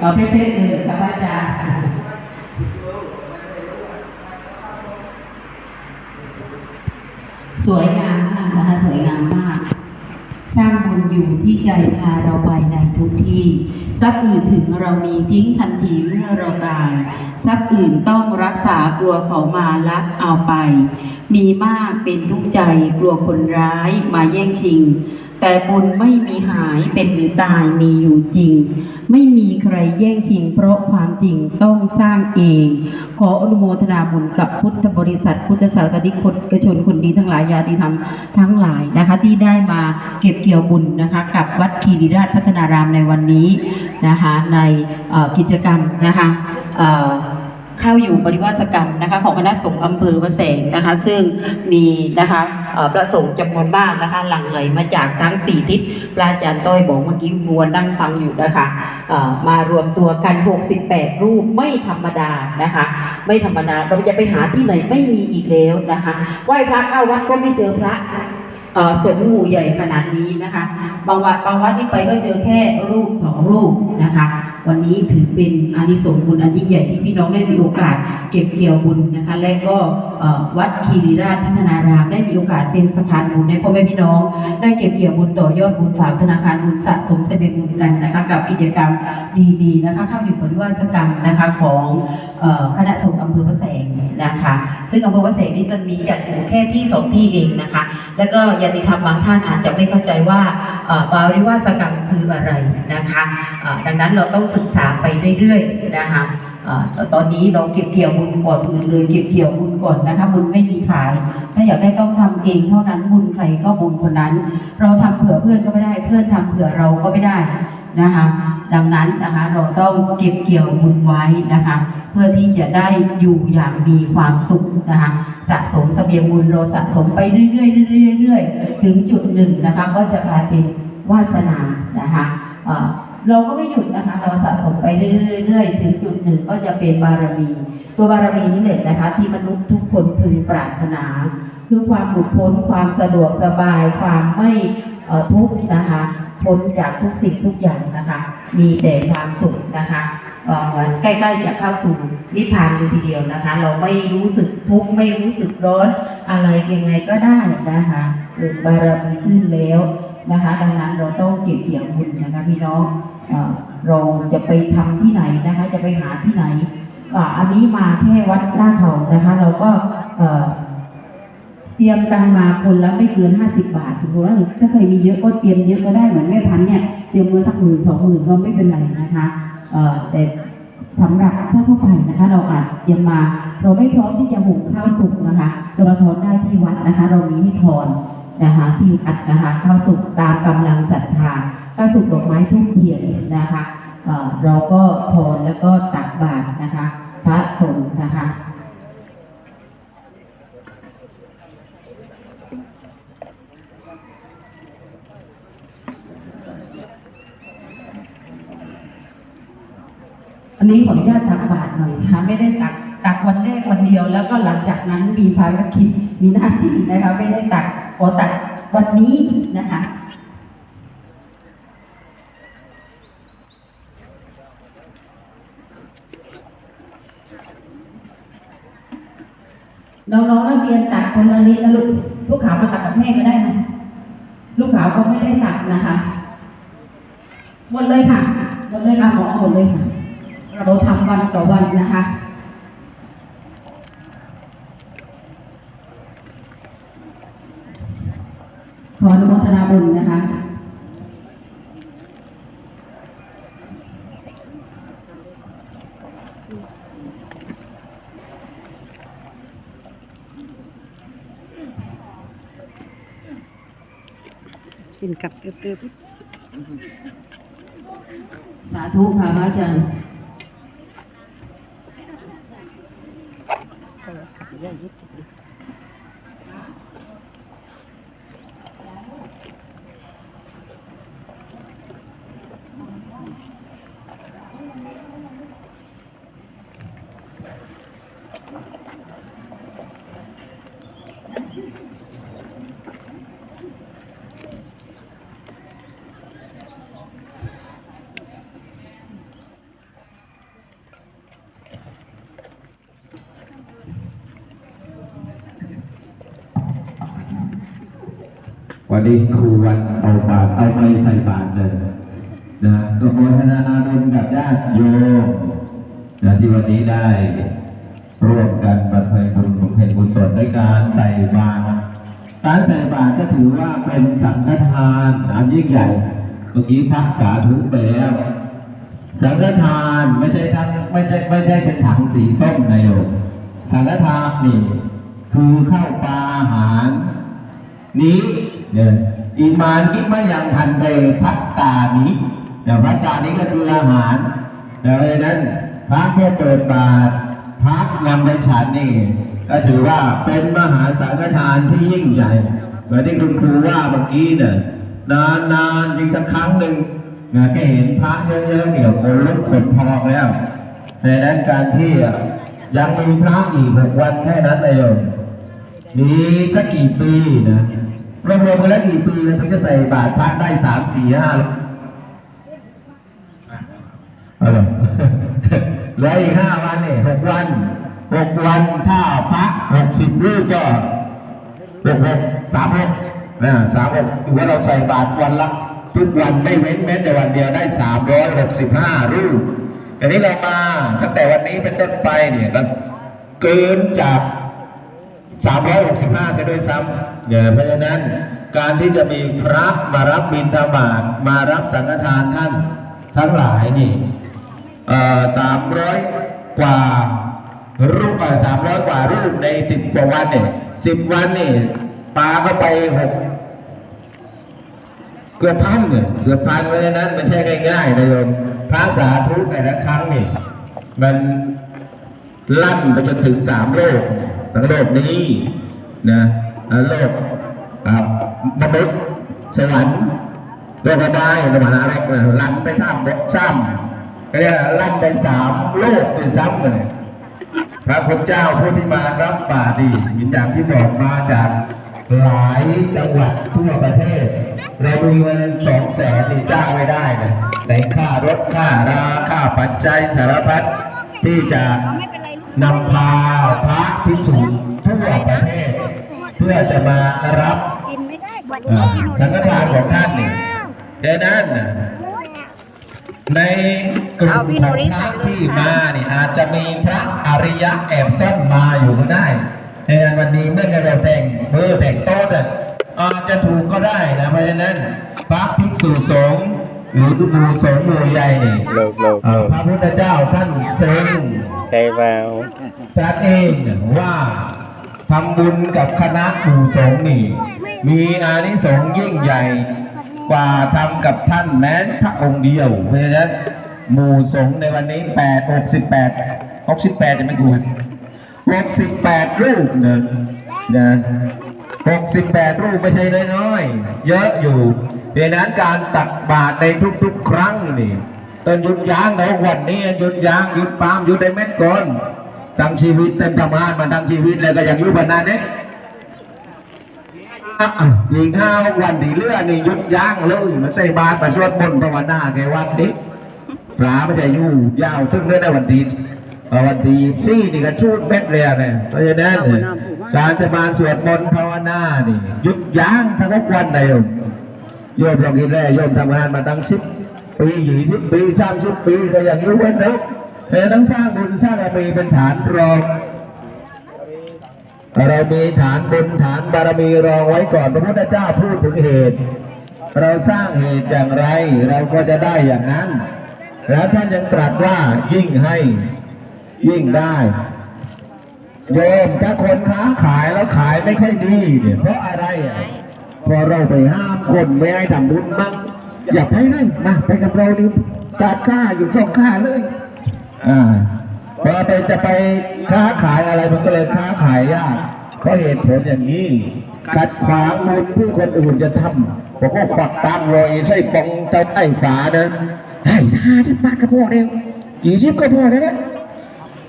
เอาเพ่ๆเลยครับอาจารย์สวยงามมากนะคะสวยงามมาก สร้างบุญอยู่ที่ใจพาเราไปในทุกที่ทรัพย์อื่นถึงเรามีทิ้งทันทีเมื่อเราตายทรัพย์อื่นต้องรักษากลัวเขามาลักเอาไป มีมากเป็นทุกใจกลัวคนร้ายมาแย่งชิง แต่บุญไม่มีหายเป็นหรือตายมีอยู่จริง ไม่มีใครแย่งชิง เพราะความจริงต้องสร้างเอง ขออนุโมทนาบุญกับพุทธบริษัท พุทธศาสนิกชนคนดีทั้งหลายญาติธรรมทั้งหลายนะคะ ที่ได้มาเก็บเกี่ยวบุญนะคะ กับวัดคีรีราชพัฒนารามในวันนี้นะคะ ในกิจกรรมนะคะ เข้าอยู่ปริวาสกรรมนะคะของคณะสงฆ์อำเภอพระแสงนะคะ ซึ่งมีนะคะเอ่อพระสงฆ์จำนวนมากนะคะ หลั่งไหลมาจากทั้งสี่ทิศพระอาจารย์ต้อยบอกเมื่อกี้วัวนั่งฟังอยู่นะคะมารวมตัวกัน 68 รูปไม่ธรรมดานะคะ ไม่ธรรมดาเราจะไปหาที่ไหนไม่มีอีกแล้วนะคะไหว้พระเข้าวัดก็ไม่เจอพระสงฆ์หมู่ใหญ่ขนาดนี้นะคะ บางวัดบางวัดนี่ไปก็เจอแค่รูปสองรูปนะคะ วันนี้ถือเป็นอานิสงส์บุญอันยิ่งใหญ่ที่พี่น้องได้มีโอกาสเก็บเกี่ยวบุญนะคะ และก็วัดคีรีราชพัฒนารามได้มีโอกาสเป็นสะพานบุญให้พ่อแม่พี่น้อง ได้เก็บเกี่ยวบุญต่อยอดบุญฝากธนาคารบุญสะสมเสบียงบุญกันนะคะกับกิจกรรมดีๆนะคะเข้าอยู่ปริวัติกรรมนะคะของคณะสงฆ์อำเภอพระแสงนะคะ ซึ่งอำเภอพระแสงนี่จะมีจัดอยู่แค่ที่สองที่เองนะคะ แล้วก็ญาติธรรมบางท่านอาจจะไม่เข้าใจว่าบาริวาสกรรมคืออะไรนะคะดังนั้นเราต้องศึกษาไปเรื่อยๆนะคะตอนนี้เราเก็บเกี่ยวบุญก่อนอื่นเลยเก็บเกี่ยวบุญก่อนนะคะบุญไม่มีขาย ถ้าอยากได้ต้องทำเองเท่านั้นบุญใครก็บุญคนนั้น เราทำเผื่อเพื่อนก็ไม่ได้ เพื่อนทำเผื่อเราก็ไม่ได้ นะคะดังนั้นนะคะเราต้องเก็บเกี่ยวบุญไว้นะคะ เพื่อที่จะได้อยู่อย่างมีความสุขนะคะสะสมเสบียงบุญเราสะสมไปเรื่อยๆเรื่อยๆเรื่อยๆถึงจุดหนึ่งนะคะ ก็จะกลายเป็นวาสนานะคะเราก็ไม่หยุดนะคะ เราสะสมไปเรื่อยๆถึงจุดหนึ่งก็จะเป็นบารมี ตัวบารมีนี่แหละนะคะ ที่มนุษย์ทุกคนพึงปรารถนา คือความหลุดพ้นความสะดวกสบายความไม่ทุกข์นะคะ พ้นจากทุกสิ่งทุกอย่างนะคะ มีแต่ความสุขนะคะเหมือนใกล้ๆจะเข้าสู่นิพพานเลยทีเดียวนะคะ เราไม่รู้สึกทุกข์ไม่รู้สึกร้อนอะไรยังไงก็ได้นะคะเกิดบารมีขึ้นแล้วนะคะ ดังนั้นเราต้องเก็บเกี่ยวบุญนะคะพี่น้องเอ่อเราจะไปทำที่ไหนนะคะ จะไปหาที่ไหนอ,อันนี้มาแค่วัดล่าเขานะคะ เราก็ เตรียมตังมาคนละไม่เกินห้าสิบบาทคุณครูว่าถ้าใครมีเยอะก็เตรียมเยอะก็ได้เหมือนแม่พันเนี่ยเตรียมเงินสักหมื่นสองหมื่นก็ไม่เป็นไรนะคะแต่สำหรับถ้าทั่วไปนะคะ เราอาจเตรียมมา เราไม่พร้อมที่จะหุงข้าวสุกนะคะ เรามาทอนได้ที่วัดนะคะ เรามีให้ทอนนะคะที่วัดนะคะข้าวสุกตามกำลังศรัทธาข้าวสุกดอกไม้ทุกเทียนนะคะเอ่อเราก็ทอนแล้วก็ตักบาตรนะคะ พระสงฆ์นะคะ อันนี้ขออนุญาตตักบาตรหน่อยนะคะไม่ได้ตักตักวันแรกวันเดียว แล้วก็หลังจากนั้นมีภารกิจมีหน้าที่นะคะไม่ได้ตักขอตักวันนี้นะคะน้องๆนักเรียนตักคนละนิดนะลูกลูกขาวมาตักกับแม่ก็ได้นะลูกขาวก็ไม่ได้ตักนะคะหมดเลยค่ะหมดเลยค่ะหมอหมดเลยค่ะ เราทำวันต่อวันนะคะขออนุโมทนาบุญนะคะกินกับเติบสาธุค่ะพระอาจารย์ ๆย่ วันนี้ครูวันเอาบาตรเอาไม้ใส่บาตรเลยนะก็โมทนาบุญกับญาติโยมนะที่วันนี้ได้ร่วมกันบรรเพ็ญบุญของเพญกุศลด้วยการใส่บาตรการใส่บาตรก็ถือว่าเป็นสังฆทานอันยิ่งใหญ่เมื่อกี้พักสาธุไปแล้วสังฆทานไม่ใช่ทั้งไม่ใช่ไม่ใช่เป็นถังสีส้มนะโยมสังฆทานนี่คือข้าวปลาอาหาร นี้ เนี่ยอิมานกิมายังพันเตพัตตานี้แต่พัตตานี้ก็คืออาหารแต่เพราะฉะนั้นพระแค่เปิดบาตรพระนำไปฉันนี่ก็ถือว่าเป็นมหาสังฆทานที่ยิ่งใหญ่เหมือนที่คุณครูว่าเมื่อกี้เนี่ยนานนานๆจริงสักครั้งหนึ่งนะแค่เห็นพระเยอะๆเดี๋ยวคนลุกขนพองแล้วเพราะฉะนั้นการที่ยังมีพระอีกหกวันแค่นั้นเลยโยมมีสักกี่ปีนะ รวมรวมๆกันแล้วกี่ปีเราถึงจะใส่บาตรพระได้สามสี่ห้าเอาเหรอเหลืออีกห้าวันเนี่ยหกวันหกวันถ้าพระหกสิบรูปก็หกหกสามหกนะสามหกถือว่าเราใส่บาตรวันละทุกวันไม่เว้นแม้แต่วันเดียวได้สามร้อยหกสิบห้ารูปอันนี้เรามาตั้งแต่วันนี้เป็นต้นไปเนี่ยก็เกินจาก 365เสียด้วยซ้ำเนี่ยเพราะฉะนั้นการที่จะมีพระมารับบิณฑบาตมารับสังฆทานท่านทั้งหลายนี่สามร้อยกว่ารูปสามร้อยกว่ารูปในสิบกว่าวันเนี่ยสิบวันนี่ปาเข้าไปหกเกือบพันเนี่ยเกือบพันเพราะฉะนั้นไม่ใช่ง่ายๆนะโยมพระสาธุแต่ละครั้งนี่มันลั่นไปจนถึงสามโลกทั้ง โลกนี้นะโลกมนุษย์สวรรค์โลกอบายสวรรค์อะไรนะลั่นไปท่ามบกซ้ำก็เรียกลั่นไปสามโลกเป็นซ้ำเลยพระคุณเจ้าผู้ที่มารับบาตรดีอย่างที่บอกมาจากหลายจังหวัดทั่วประเทศ เรามีเงินสองแสนนี่จ้างไม่ได้นะในค่ารถค่าราค่าปัจจัยสารพัดที่จะ นำพาพระภิกษุทั่วประเทศ เพื่อจะมารับกินไม่ได้บวชเอ่อสังฆทานของท่านนี่ดังนั้นน่ะในกลุ่มของพระที่มานี่อาจจะมีพระอริยะแอบซ่อนมาอยู่ก็ได้ ในงานวันนี้เมื่อเราแต่งเบอร์แต่งโต๊ะน่ะอาจจะถูกก็ได้นะเพราะฉะนั้นพระภิกษุสงฆ์ หรือหมู่สงฆ์หมู่ใหญ่นี่โลกโลกเอ่โลอกพระพุทธเจ้าท่านทรงใช่เปล่าตรัสเองว่าทำบุญกับคณะหมู่สงฆ์นี่ มีอานิสงส์ยิ่งใหญ่กว่าทำกับท่านแม้นพระองค์เดียวเพราะฉะนั้นหมู่สงฆ์ในวันนี้แปดหกสิบแปดหกสิบแปดจะไม่กวนหกสิบแปดรูปเนอะนะหกสิบแปดรูปไม่ใช่น้อยๆเยอะอยู่ ดังนั้นการตักบาตรในทุกๆ ครั้งนี่ต้นหยุดยางแต่วันนี้หยุดยางหยุดปามหยุดได้เม็ดก่อนทั้งชีวิตเต็มทำงานมาทั้งชีวิตแล้วก็ยังอยู่บนนั้นเนี่ยยิงห้าวันที่เลื่อนี่หยุดย่างเลยมันใส่บาตรมาสวดมนต์ภาวนาแกวัดนี้พระมันจะอยู่ยาวถึงเรื่องได้วันที่วันดีซี่นี่ก็ชูดเม็ดเลยเนี่ยเพราะฉะนั้นการจะมาสวดมนต์ภาวนานี่ยุดย่างทั้งวันเลย โยมลองคิดแรกโยมทำงานมาตั้งสิบปียี่สิบปีสามสิบปีก็ยังอยู่วันเดิมแต่ต้องสร้างบุญสร้างบารมีเป็นฐานรองเรามีฐานบุญฐานบารมีรองไว้ก่อนพระพุทธเจ้าพูดถึงเหตุ เราสร้างเหตุอย่างไร เราก็จะได้อย่างนั้น แล้วท่านยังตรัสว่ายิ่งให้ ยิ่งได้โยมถ้าคนค้าขายแล้วขายไม่ค่อยดีเนี่ยเพราะอะไรอะ พอเราไปห้ามคนไม่ให้ทำบุญมั่งอย่าไปเลยมาไปกับเราดิการค้าอยู่ช่องค้าเลยอ่าพอไปจะไปค้าขายอะไรมันก็เลยค้าขายยากเพราะเหตุผลอย่างนี้ขัดขวางบุญที่คนอื่นจะทำผมก็ควักตังค์รอยใส่ปองเจ้าไอ้ฝาเนอะให้ห้าที่บาทก็พอเดียวยี่สิบก็พอแล้วนะ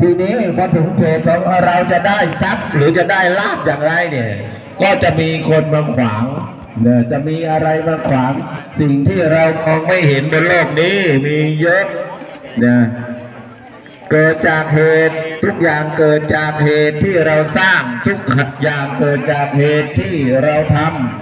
ทีนี้พอถึงเพจของเราจะได้ทรัพย์หรือจะได้ลาบอย่างไรเนี่ย ก็จะมีคนมาขวางเนี่ยจะมีอะไรมาขวาง สิ่งที่เรามองไม่เห็นบนโลกนี้มีเยอะเนะเกิดจากเหตุทุกอย่างเกิดจากเหตุที่เราสร้างทุกอย่างเกิดจากเหตุที่เราทำ